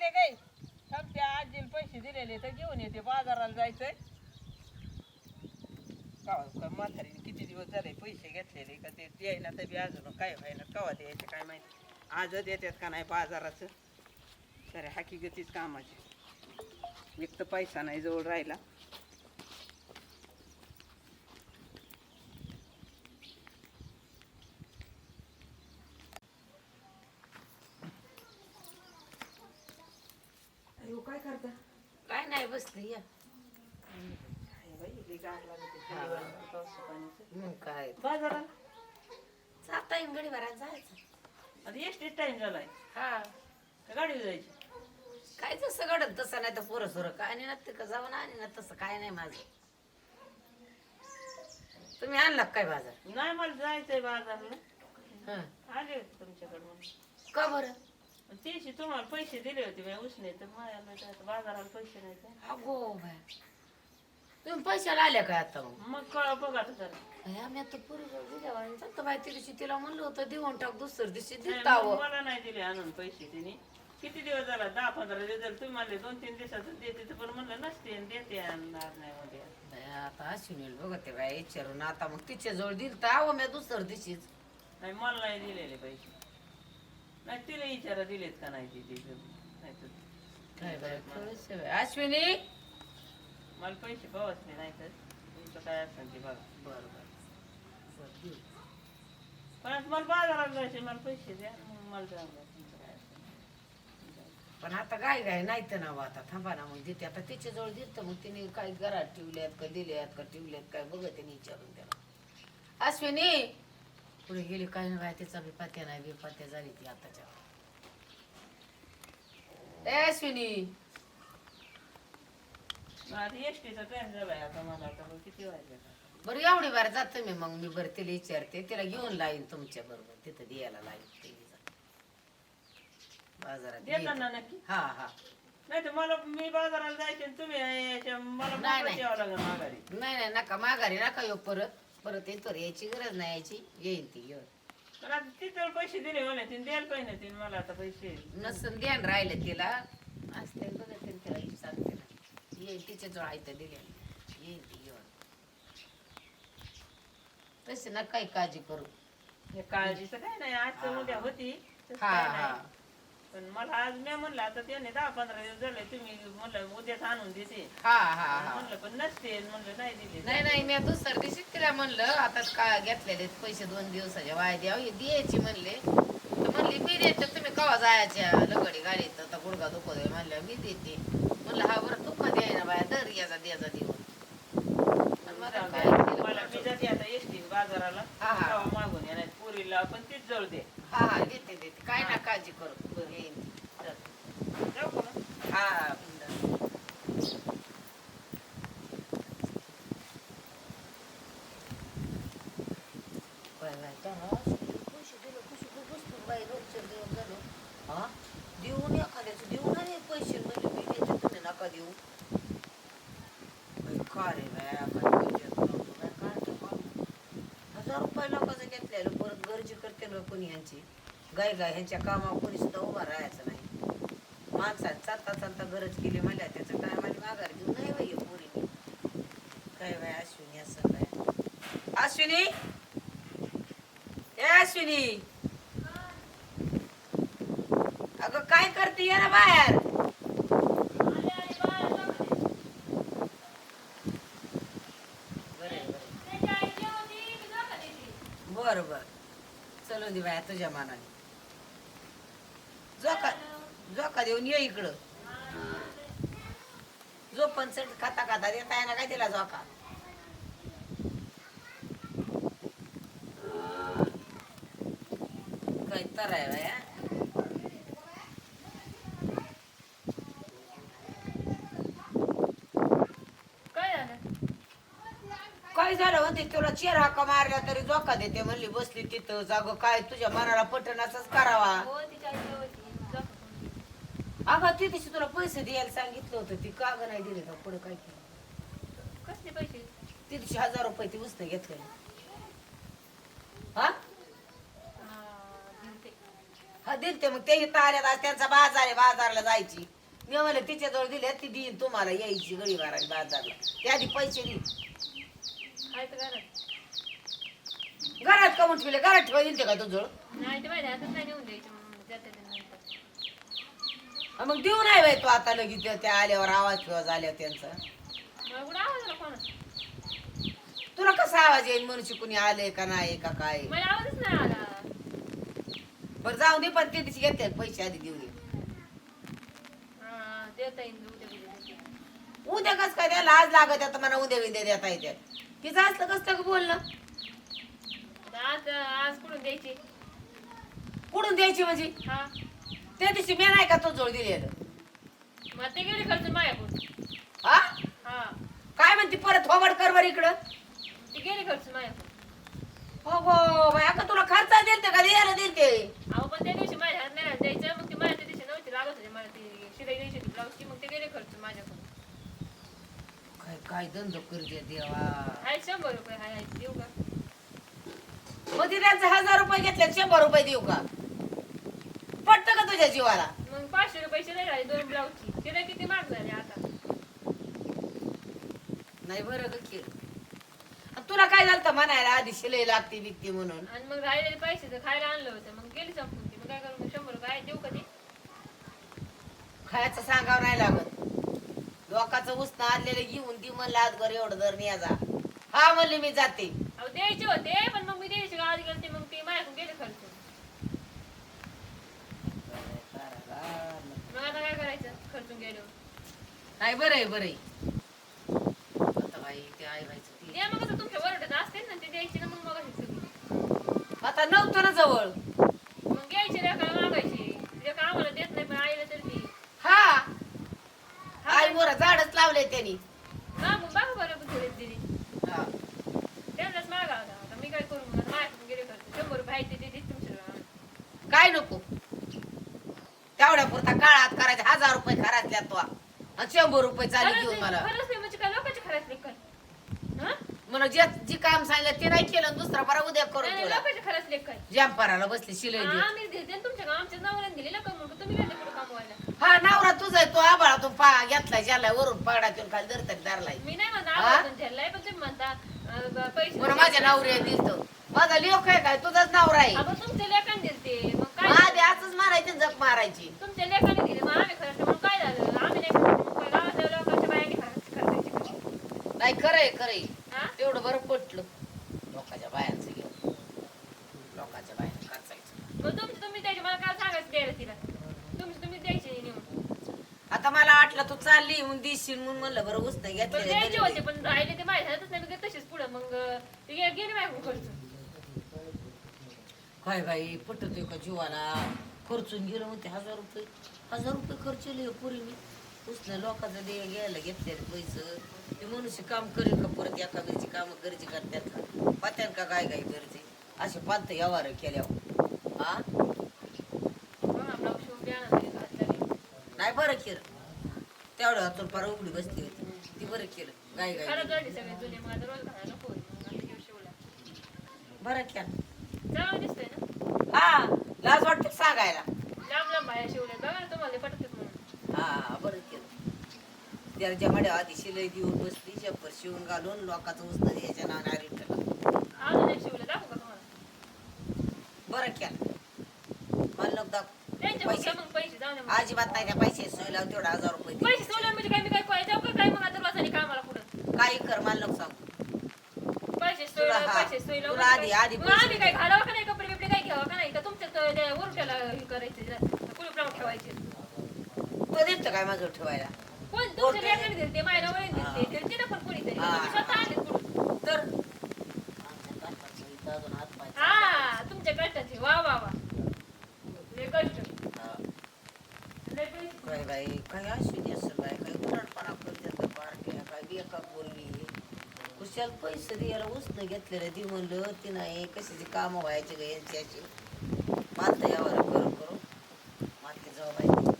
मी आले थांब त्या आजीला पैसे दिलेले तर घेऊन येते बाजाराला जायचंय. कवा म्हातारीने किती दिवस झाले पैसे घेतलेले का ते द्यायना तर बी अजून काय व्हायना कवा द्यायचे काय माहिती. आजच येतात का नाही बाजाराचं? तर हकीकतीच कामाची. एक तर पैसा नाही जवळ राहिला काय करता काय नाही बसली या मग काय? जाता येईन गडी भरायला जायचं. आता टाइम झालाय. हा. का गाडीवर जायची? काय जसं घडत तसं नाही तर पोरं सोरं. काय नाही ना ते का जाऊन आणि ना तसं काय नाही माझं. तुम्ही आणला का काय बाजार? नाही मला जायचंय बाजारला. हं. आले होते तुमच्याकडून का बरं? तेशी तुम्हाला पैसे दिले होते मी उसने. तर आता बाजाराला पैसे नाही. अगो बाय तुम्ही पैशाला आल्या काय आता? मग मग कळ बघा आता जरा. आम्ही आता पुरी दिल्या वाणी जातो बाय त्या दिवशी तिला म्हणलं होतं देऊन टाक दुसऱ्या दिवशी नाही, मला नाही दिले आणून पैसे तिने. किती दिवस झाला? दहा पंधरा दिवस झाले. तुम्ही म्हणले दोन तीन दिवसाचं देते तर पण म्हणलं नसते आणि देते आणणार नाही मध्ये आता अश्विनी बघते बाय विचारून. आता मग तिच्या जवळ दिल तर आहो मी दुसऱ्या दिवशीच. नाही मला नाही दिलेले पैसे. नाही तिला विचारा दिलेत का नाही ते ते नाही तर काय. अश्विनी! मला पैसे पावसले नाही तर तुमचं काय असेल ते बघा बर बर पण आता मला बाजारात जायचे मला पैसे द्या मग मला तुमचं काय असेल पण आता काय काय नाही तर ना बा आता थांबा ना मग देते आता तिच्या जवळ दिलं मग तिने काय घरात ठेवल्यात का दिल्यात का ठेवल्यात काय बघत तिने विचारून त्याला अश्विनी पुढे गेली काय नाही बाय तिचा बी नाही बी पत्या झाली ती आताच्या ए अश्विनी आता एसटीचा टाइम झालाय आता मला आता किती वाजले? बरं एवढी बार जातो मी मग. मी बरं तिला विचारते. तिला घेऊन लाईन तुमच्या बरोबर. तिथं द्यायला लाईन. बाजारात देताना ये. नक्की? हा हा. नाही तर मला मी बाजाराला जायचे आणि तुम्ही मला नाही, मोकळं नाही. यावं लागेल माघारी. नाही नाही नका. माघारी नका येऊ परत. परत येतो रे. यायची गरज नाही. यायची. येईन ती येऊन पण आता तिथं पैसे दिले मला तिने? द्यायला पाहिजे तिने? मला आता पैसे. नसन ध्यान राहिलं तिला. असते बघत तिला येईल सांगते येईल तिच्या जवळ आयतं दिले. येईल ती येऊन तशी ना काही काळजी करू. हे काळजीचं काय नाही आज उद्या होती. तसं हा काय हा. पण मला आज मी म्हणलं आता त्याने दहा पंधरा दिवस झाले तुम्ही म्हणलं उद्याच आणून देते. हा हा हा. म्हणलं पण नसते म्हणलं नाही दिले. नाही नाही मी दुसऱ्या दिवशीच तिला म्हणलं आता काय घेतलेले पैसे दोन दिवसाच्या वाया द्याव हे द्यायची म्हणले. तर म्हणली मी देते तुम्ही कवा जायच्या लगडी गाडीत? आता गुडगा दुखत आहे म्हणलं मी देते. म्हणलं हा बरं दुःख द्याय ना बाया? दर याचा द्याचा देऊन मला काय दिलं मला मी जाते आता एसटी बाजाराला. हा, हा. तेव्हा मागून येणार पुरीला पण तीच जवळ दे. हा हा देते देते काय ना काळजी करू. येईन हा हा काय पैसे दिले, बाई, देऊन एखाद्याचे हे पैसे म्हणजे मी देते तुम्ही नका देऊ. का रे बाया, काय पैसे काय हजार रुपये लोकांचं घेतलेलं. गरजी करते ना कोणी यांची? गाय गाय ह्यांच्या कामावर कोणी सुद्धा उभा राहायचं नाही. माणसात चालता चालता गरज केली मला त्याचं टायमाने माघार घेऊन? नाही बाई पोरी काय बाय अश्विनी असं काय? अश्विनी? अश्विनी! अगं काय करते? ये ना बाहेर. बरं, बरं. चलो दे बाया तुझ्या मानाने. जोका जोका देऊन ये इकडं. जो पण चट खाता खाता देता आहे ना काय दिला जोका काय तर आहे बाया. म्हणते तुला चेर हाका मारल्या तरी जोका देते म्हणली बसली तिथं जाग काय तुझ्या मनाला पटन असंच करावा. हो तिच्या जाऊ का? अगं ती तुला पैसे द्यायला सांगितलं होतं ती का ग नाही दिले का पुढे काय केलं? कसले पैसे? ती हजार रुपये ती उसने घेतले. हा? हा, दिलते. हा दिलते मग ते इथं आल्यात आज त्यांचा बाजार आहे बाजारला जायची. मी म्हणलं तिच्याजवळ दिले ती देईन तुम्हाला यायची मारायची बाजारला. ते आधी पैसे दे घरात. घरात कमून ठेवले? घरात ठेवा दिलते का तुझं? नाही ते माहिती आहे, आताच नाही नेऊन द्यायचं म्हणून जाते ते नंतर. मग देऊ नाही बाई तू आता लगेच त्या- त्या आल्यावर आवाज फिवाज आल्यावर त्यांचा. मला कुठं आवाज आला कोणाचा? तुला कसा आवाज येईल मनुष्य कुणी आले का नाही का काय? मला आवाजच नाही आला. बरं जाऊ दे पण ते दिवशी घेते पैसे आधी देऊ दे हा, देता येईल उद्या देते. उद्या. कस काय त्याला आज लागत आता मला उद्या विद्या देता येते तिचं असलं कसं का बोलणं? आज आज कुठून द्यायची? कुठून द्यायची म्हणजे? हा. त्या दिवशी मी नाही का तो जोड दिलेलं? मग ते गेले खर्च माझ्याकडून हा? हा. काय म्हणते परत थोबड कर बर इकडं? ते गेले खर्च माझ्याकडून हो गो बाई आता तुला खर्च दिलते का? द्यायला दिलते अहो पण त्या दिवशी माझ्या हात नाही राहत द्यायचं मग ते माझ्या त्या दिवशी नव्हती लागत होते मला ती शिलाई द्यायची होती ब्लाऊजची मग ते गेले खर्च माझ्याकडून काय धंदो करते देवा? आहे शंभर रुपये हाय आहे देऊ का? मग त्यांचे हजार रुपये घेतले शंभर रुपये देऊ का? पटत का तुझ्या जीवाला? मग पाचशे रुपये राहिली दोन ब्लाऊजची. शिलाई किती महाग झाली आता? नाही बरं ग की. आणि तुला काय झालं म्हणायला? आधी शिलाई लागते बिकते म्हणून. आणि मग राहिलेले पैसे तर खायला आणलं होतं. मग गेली संपून ती. मग काय करू? मग शंभर रुपये आहे देऊ का ते? खायचं सांगावं नाही लागत. लोकांचं उष्ण आणलेलं घेऊन ती म्हणलं आज घर एवढं दर न्याजा हा म्हणले मी जाते. अहो द्यायचे होते पण मग मी द्यायचे गावात गेलते मग ते माझ्याकडून गेले खर्च. मग आता काय करायचं? खर्चून गेलो. नाही बरं आहे बरं आहे. आता बाई ते आई बाईचं ती. द्या मग तुमच्या वरडत असते ना ते द्यायचे ना मग मग सगळी आता नव्हतं ना जवळ. मग घ्यायचे रेखा मागायची. रेखा आम्हाला देत नाही पण आईला तर ती. हा मोर झाडच लावले त्यांनी. मागून बघा बरं बुद्धी दिली हा. त्यांनाच मागा होता आता. मी काय करू मग माझ्याकडून गेले खर्च शंभर रुपये आहे ते देते तुमच्या काय नको? तेवढ्या पुरता काळात करायचे हजार रुपये खरातल्या तो. आणि शंभर रुपये चालू खरंच घेऊन नाही- मला. खरंच नाही म्हणजे काय लोकांचे खरंच काय हा? म्हणून जे जी काम सांगितलं ते नाही केलं दुसरा बरा उद्या नाही, करून नाही, ठेवला. लोकांचे खरंच लेख काय जॅम्पराला बसली शिलाई आम्ही देते. ना तुमच्या आमच्या नवऱ्याने दिलेला कमवून तुम्ही काय कुठं कमवायला हा नवरा तुझा आहे, तो आबाळातून पा घेतलाय ज्याला वरून पाडातून खाली धरतरी धरलाय. मी नाही म्हणता हा? आवाज झेललाय पण तुम्ही म्हणता अं, ब- पैसे म्हणून माझ्या नवऱ्या दिसतो माझा लेख आहे काय? तुझाच नवरा आहे. तुमच्या लेखाने दिलते. मग काय? आधी असंच मारायची जप मारायची. तुमच्या लेखाने दिले मग आम्ही म्हणून काय झालं? आम्ही नाही काय गावातल्या लोकांच्या बायांनी नाही खरंय खरंय. हा? तेवढं बरं पटलं लोकांच्या बायांचं घेऊन लोकांच्या बायांचं खर्चायचं मग तुमचं तुम्ही द्यायचे मला काय सांगायचं द्यायला तिला तुमचं तुम्ही द्यायचे नेऊन आता मला वाटलं तू चालली येऊन दिसशील म्हणून म्हणलं बरं उस नाही पण द्यायचे होते घेतले पण राहिले ते माझ्या हातच नाही मग तसेच पुढं मग ते गे- गेले माझ्याकडून खर्च काय बाई पटतोय का जीवाला? खर्चून गेलो म्हणते हजार रुपये. हजार रुपये खर्चले पुरी मी उसनं लोकांचं दे घ्यायला घेतलेले पैसे. ते मनुष्य काम करेल का परत एका घरची काम घरची करतात का? पात्यान का काय काय घरचे असे पालत व्यवहार केल्यावर. हा मग आपला शिवून द्या ना तरी घातलेले. नाही बरं केलं. तेवढं हातून पार उघडी बसली होती. ती बरं केलं. गाय गाय सगळे जुने रोज घालायला नको शिवला. बरं केलं. चांगलं दिसतंय ना? हा लाज वाटते सांगायला. लांब लांब बाया शिवल्या. बघा तुम्हाला म्हणून. हा बरं केलं. त्याच्या मड्या आधी शिलाई देऊन बसली शंभर शिवून घालून लोकांचं उचल याच्या नावाने आरी ठेवला शिवलं. दाखवू का तुम्हाला? बरं केलं. मला दाखव. पैसे. मग पैसे जाऊ दे मग. अजिबात नाही त्या पैसे सोय लावून तेवढा हजार रुपये दे. पैसे सोडले म्हणजे काय? मी काय काय जाऊ का? काय मग आता वाजाने कामाला पुढं काही कर मला नको सांगू. पैसे तुला सोयला हा. पैसे सोयला तुला आधी- आधी मग पैसे आम्ही काय. घालावं का नाही? कपडे बिपडे काय घ्यावं का नाही? का तुमच्या उरट्याला हे करायचे ठेवायचे. तो देत काय माझं ठेवायला? कोण? तुमच्या लेखाने दिले ते माझ्या नवऱ्याने दिले ते. दिले ना पण कोणीतरी. हा. तुम्ही स्वतः आणले कुठून? तर? आमच्या काकाचं इथं अजून हात पाय हा तुमच्या कष्टाचे वा वा वा लय कष्ट हा. लय पैसे. काय बाई काय अशी काही बाई काय उलटपणा करते पार्ट्या काय बेका बोलली कुशाल पैसे द्यायला उसनं घेतलेलं दी म्हणलं ती नाही कशाची कामं व्हायची ग यांची अशी माता यावर करू करू माते जाऊ बाई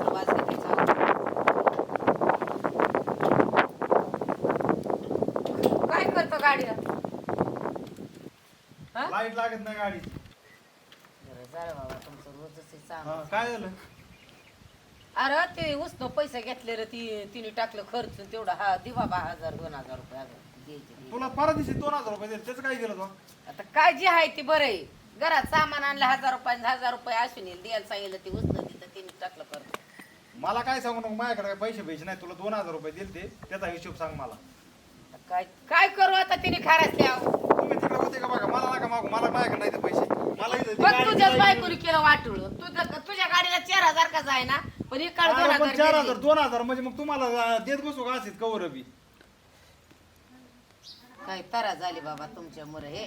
आवाज किती चालू? काय करतो गाडीला हा? लाइट लागत नाही गाडी. बरं, झालं बाबा तुमचं रोजच हे चालू. काय झालं? अरे ते उसनं पैसे घेतलेलं ती तिने टाकलं खर्च तेवढा हा दिवा बा हजार दोन हजार रुपये अगं द्यायचे ते. तुला परत दिवशी दोन हजार रुपये दिले त्याचं काय केलं तू? आता काय जे आहे ते बरं आहे. घरात सामान आणलं हजार रुपये हजार रुपये असून येईल द्यायला सांगितलं ते उसनं तिथं तिने टाकलं खर्च. मला काय सांगू नको माझ्याकडे काय पैसे पैसे नाही तुला दोन हजार रुपये दिले ते त्याचा हिशोब सांग मला. आता काय काय करू आता तिने खारासल्या तुम्ही तिकडे होते का बघा मला नका मागू मला माझ्याकडे नाही ते पैसे मला इथं ती बघ गाडी तुझ्याच दिली. बायकोनी केलं वाटुळ तुझं तुझ्या गाडीला चार हजार का जाय ना पण इकडे दोन अरे पण चार हजार. दोन हजार म्हणजे मग तुम्हाला अं, देत बसू का असेल कवर बी काय तरा झाली बाबा तुमच्या मुळे हे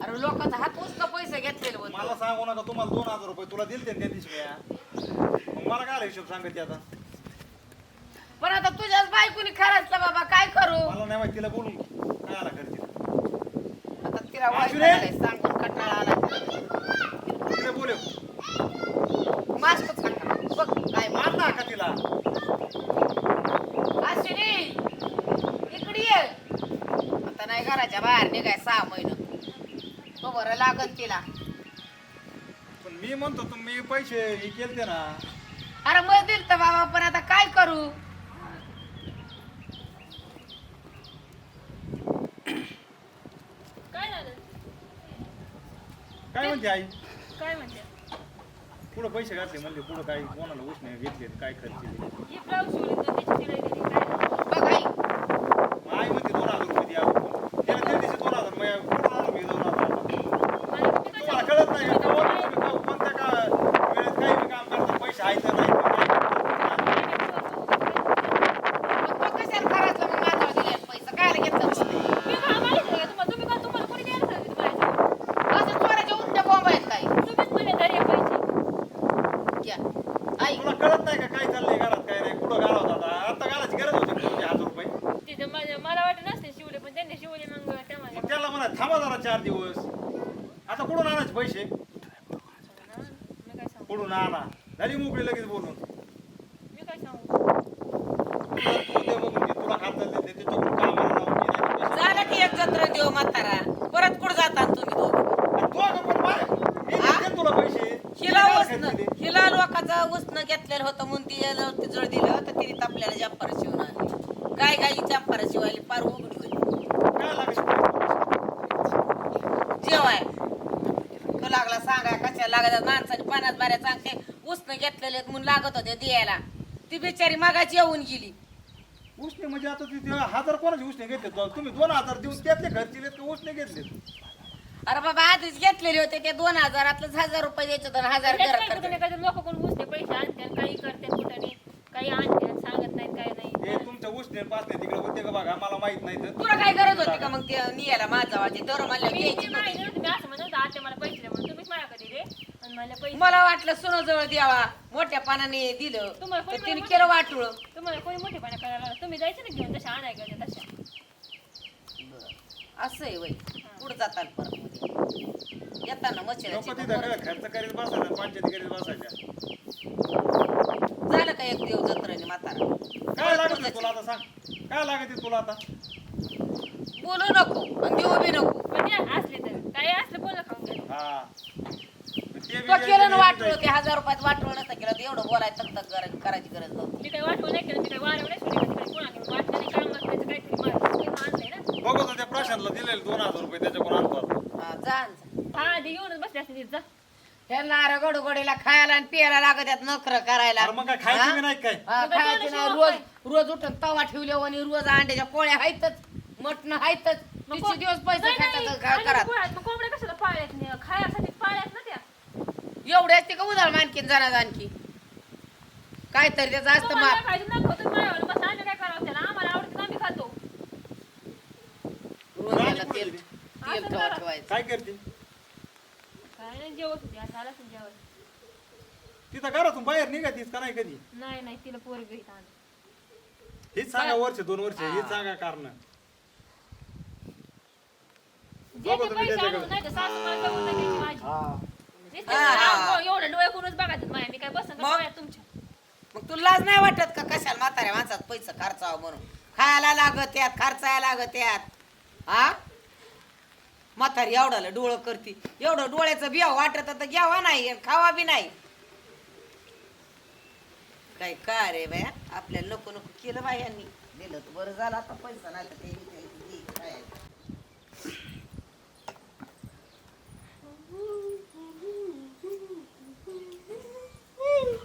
अरे लोकांचा हात उसनं पैसे घेतलेले मला सांगू नका तुम्हाला दोन हजार रुपये तुला दिलते ना त्या दिवशी म्या. मग मला काय हिशोब सांगते आता पण आता तुझ्याच बायकोनी खरंच बाबा काय करू मला नाही माहिती तिला बोलून. काय आला करते आता तिला वाईट आशुरे? झालंय, सांगून कंटाळा आला तिला बोले मास्क सांगा बघ काय मार ना का तिला अश्विनी इकडे ये आता नाही घराच्या बाहेर निघाय सहा महिने तो बरं लागत तिला पण मी म्हणतो तुम्ही पैसे हे केलते ना अरे मग दिल तर बाबा पण आता काय करू काय झालं काय म्हणते आई? काय म्हणते? पुढं पैसे घातले म्हणले पुढं काय कोणाला उष्ण घेतले काय खर्च ही ब्लाऊज शिवली तर त्याची शिलाई दिली काय झालं? बघ आई मग आई म्हणते दोन हजार रुपये द्या त्याला त्या दिवशी दोन हजार मग कुठं आणू मी दोन हजार मला तुम्ही तुम्हाला कशाला- कळत नाही का? केव्हा तुम्ही का- कोणत्या का वेळेत काही बी काम करता पैसे आहे तर नाही तर काय मग तो कशाला करायचं मग माझ्यावर दिलेले पैसे काय घेतलं मी काय माहिती आहे का तुम्हाला? तुम्ही का तुम्हाला कोणी द्यायला सांगितलं बाहेर? असं चोराच्या उलट्या बॉम्ब आहेत काय तुम्हीच म्हणे दर्या पाहिजे घ्या. आई तुला कळत नाही का काय चाललंय घरात काय नाही कुठं घालवत आता आता घालायची गरज होती का तुमचे हजार रुपये तिथं माझ्या मला वाटत नसते शिवले पण त्यांनी शिवले मग त्या माझ्या मग त्याला म्हणा थांबा जरा चार दिवस आता कुठून आणायचे पैसे मी काय सांगू आणा झाली मोकळी लगेच बोलून. मी काय सांगू? तुला बघून घे. तुला झालं की एक जत्र देव म्हातारा. परत कुठं जातात तुम्ही दोघं? तुला पैसे. हिला काय उसनं खायचं ते? हिला लोकांचं उसनं घेतलेलं होतं म्हणून ती याला ते जळ दिलं तर तिने आपल्याला जंपार शिवून आणली. काय काय जंपार शिवायली पार उघडी होती. काय लागायचं जेवाय तो लागला सांगा कशा लागत माणसाने पाण्यात बाऱ्या सांगते उसनं घेतलेले म्हणून लागत होते द्यायला. ती बिचारी मागाची येऊन गेली. उसने म्हणजे आता ते ते हजार कोणाचे उसने घेतले तो? तुम्ही दोन हजार देऊन त्यातले खर्चिले का उसने घेतले अरे बाबा आधीच घेतलेले होते ते दोन हजारातलंच हजार रुपये द्यायचे होते आणि हजार घरात नाही खर्च. लोक कोण घुसते पैसे आणते काही करते कुठे नाही काही आणते सांगत नाहीत काय नाही. हे तुमच्या उसने पासने तिकडे होते का बघा? मला माहीत नाही तर. तुला काय गरज होती का मग ते नियाला माझा वाजे दर म्हणलं मी घ्यायची मी माहिती नव्हती मी असं म्हणत होते, आत्या मला पैसे द्या म्हणून तुम्हीच माझ्याकडे मला पैसे मला वाटलं सुनजवळ द्यावा. मोठ्या पानाने दिलं. तुम्हाला तर कोणी तिने मला केलं वाटुळ. तुम्हाला कोणी मोठेपणा करायला लागला. तुम्ही जायचं ना घेऊन तशा आणाय गेल्या तशा. असं आहे वय. पुढे जाताना परत मध्ये येताना मच्छराची तिथं काय खर्च करीत बसायचा पंचायती करीत बसायच्या झालं का एक देव जत्राने म्हातारा? काय लागत तुला आता सांग? काय लागत तुला आता? बोलू नको आणि देऊ बी नको पण या असले तर काही असलं बोला खाऊन घ्या हा ते बी तो केलं ना द्यायचं वाटुळ. ते हजार रुपयात वाटुळ नसतं केलं तर एवढं बोलायचं तक तक करायची- करायची गरज नव्हती मी काही नाही केलं मी काही नाही सोडली वाटलं नाही काम करायचं काहीतरी मला तुम्ही आणलंय ना बघू तर त्या प्रशांतला दिलेले दोन हजार रुपये त्याच्याकडून आणतो. हा, जा न जा. हा आधी येऊनच बसले असते तिथं जा ह्यांना अरे गडूगडीला खायला आणि पियाला लागत आहेत नखर करायला अरे मग काय खायचं हा? बी नाही काय हा, मग काय खायचं करायचं नाही रोज रोज उठून तवा ठेवले आणि रोज अंड्याच्या पोळ्या आहेतच मटण आहेतच मग तिचे दिवस पैसे नाही, नाही, खातात आणि घरात मग कोंबड्या कशाला पाळल्यात नाही खायासाठी एवढे असते का उधाळ मानकीन जरा आणखी काहीतरी त्याचं असतं माप. काय त्याला? तेल तेल ठेवा. ठेवायचं. काय करते? काय तिथं घरातून बाहेर निघातीस का नाही कधी? नाही नाही तिला पोरग हेच सांगा वर्ष दोन वर्ष हेच सांगा कारण. बघू ते तुम्ही त्याच्याकडे. तर हा. नुसते हा, हा. राव, एवढं डोळे करूनच बघायचं माया मी काय बसन का मग? डोळ्यात तुमच्या. मग तुला लाज नाही वाटत का? कशाला म्हाताऱ्या माणसात पैसे खर्चावं म्हणून? खायला लागत यात खर्चायला लागत यात हा? म्हातारी एवढाला डोळं करती. एवढं डोळ्याचं बिया वाटत तर घ्यावा नाही आणि खावा बी नाही. काय का रे बाया? आपल्याला नको नको केलं बाई यांनी. दिलं तर बरं झालं आता पैसा नाही तर ते-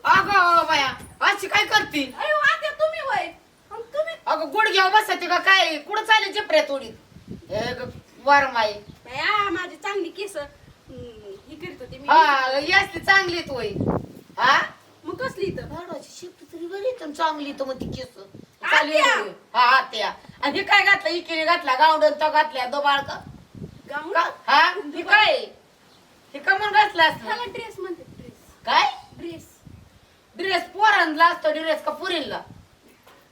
अगं बाया अशी काय करती? अरे आता तुम्ही वय. अन तुम्ही? अगं गुडघ्याव बसते का काय? कुठं चालले जिपऱ्या तोडीत? हे ग, आहे बया माझी चांगली केस. हम्म, ही करत होते मी. हा यासली चांगली तोय हा? मग कसली इथं? झाडाची शिफ्ट तरी बरी तर चांगली तर मग ती केस. आत्या. हा आत्या. आणि हे काय घातलं? इकडे घातला गावडन तो घातल्या दो बाळका गाऊन का? हा? हे काय? हे कमून घातलं त्याला असलं ड्रेस म्हणते ड्रेस काय? ड्रेस पोरांना असतो ड्रेस का पुरीला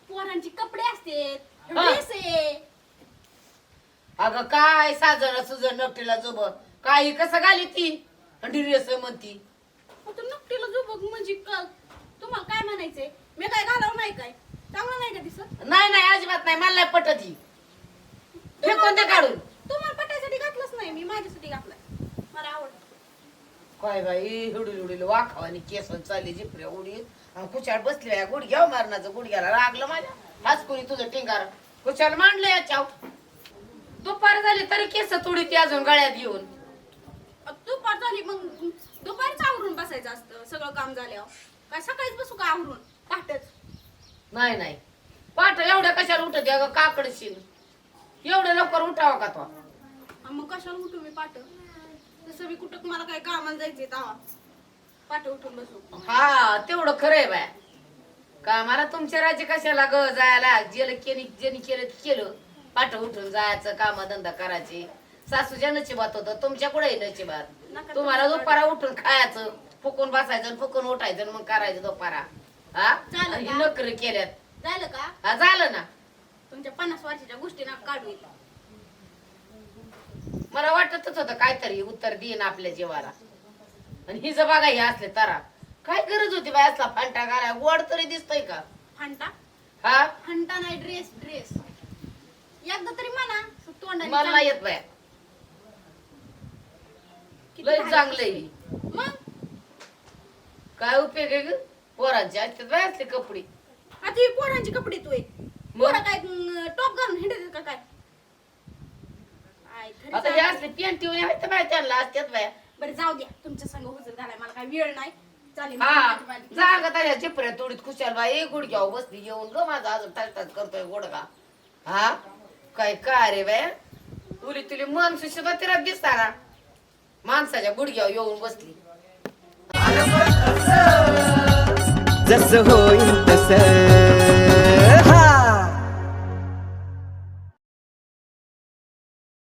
पोरांचे कपडे असते हा. ड्रेस आहे. अगं काय साजर सुजर नकटीला जुब. काही कसं घाली ती ड्रेस म्हणती आता नकटीला जो बघ म्हणजे का तुम्हाला काय म्हणायचंय? मी काय घालावं नाही काय? चांगलं नाही का दिसत? नाही नाही अजिबात नाही. मला नाही पटत ही. फेकून दे काढून? तुम्हाला पटायसाठी घातलंच नाही मी माझ्यासाठी घातलाय. मला आवडतं. काय बाई हुडील हुडील वाखावानी केस चालली जिपऱ्या उडी कुचाड बसली आहे गुडघ्या मारण्याचं गुडघ्याला लागलं माझ्या. हाच कोणी तुझं टिंगार? कुचाड मांडलं याच्या दुपार झाली तरी केस तोडी ती अजून गळ्यात घेऊन. दुपार झाली मग दुपारीच आवरून बसायचं असतं सगळं काम झाल्यावर. काय सकाळीच बसू का आवरून? पहाटच नाही नाही. पाठ एवढ्या कशाला उठत अगं? काकडशील एवढं लवकर उठावा का तो? आणि मग कशाला उठू मी पाठ? कुठं मला काय कामाला जायचंय तवा पाठ उठून बसू हा तेवढं खरंय बाय. का मला तुमच्या राज्य कशाला ग जायला? जेल केली ज्यांनी केलं ते केलं. पाठ उठून जायचं काम धंदा करायचे. सासूच्या नशिबात होतं तुमच्या कुठे नशिबात. नका तुम्हाला दुपारा उठून खायचं फुकून बसायचं फुकून उठायचं आणि मग करायचं दुपारा. हा? झालं? नकर केल्यात. झालं का? हा झालं ना. तुमच्या पन्नास वर्षाच्या गोष्टी ना काढू इथं. मला वाटतच होतं काहीतरी उत्तर देईन आपल्या जीवाला. आणि हिचं बघा हे असले तारा. काय गरज होती बाय असला फांटा घालाय गोड तरी दिसतोय का? फांटा? हा? फांटा नाही ड्रेस ड्रेस एकदा तरी म्हणा तोंडाने मला येत बाय लय चांगलंय. मग? काय उपयोग आहे ग? पोरांचे असतात बाय असले कपडे. आता ही पोरांची कपडे तू पोरं काय टॉप घालून हिंडत का काय काय? आता हे. असले पेंट येऊन आहेत बाय त्यांना असतात बाय. बरं जाऊ द्या. तुमच्या संग हुजूर घालाय मला काय वेळ नाही. चालेल मी हा माझी- माझी- जाग त्याच्या चिपऱ्या तोडीत खुशाल बाई. गुडघ्यावर बसली येऊन ग माझा अजून टाच करतोय गुडगा हा? काय काय रे बाय? तुली तुली मन सुद्धा तिला दिसता ना माणसाच्या गुडघ्यावर येऊन बसली. जसं होईल तसं.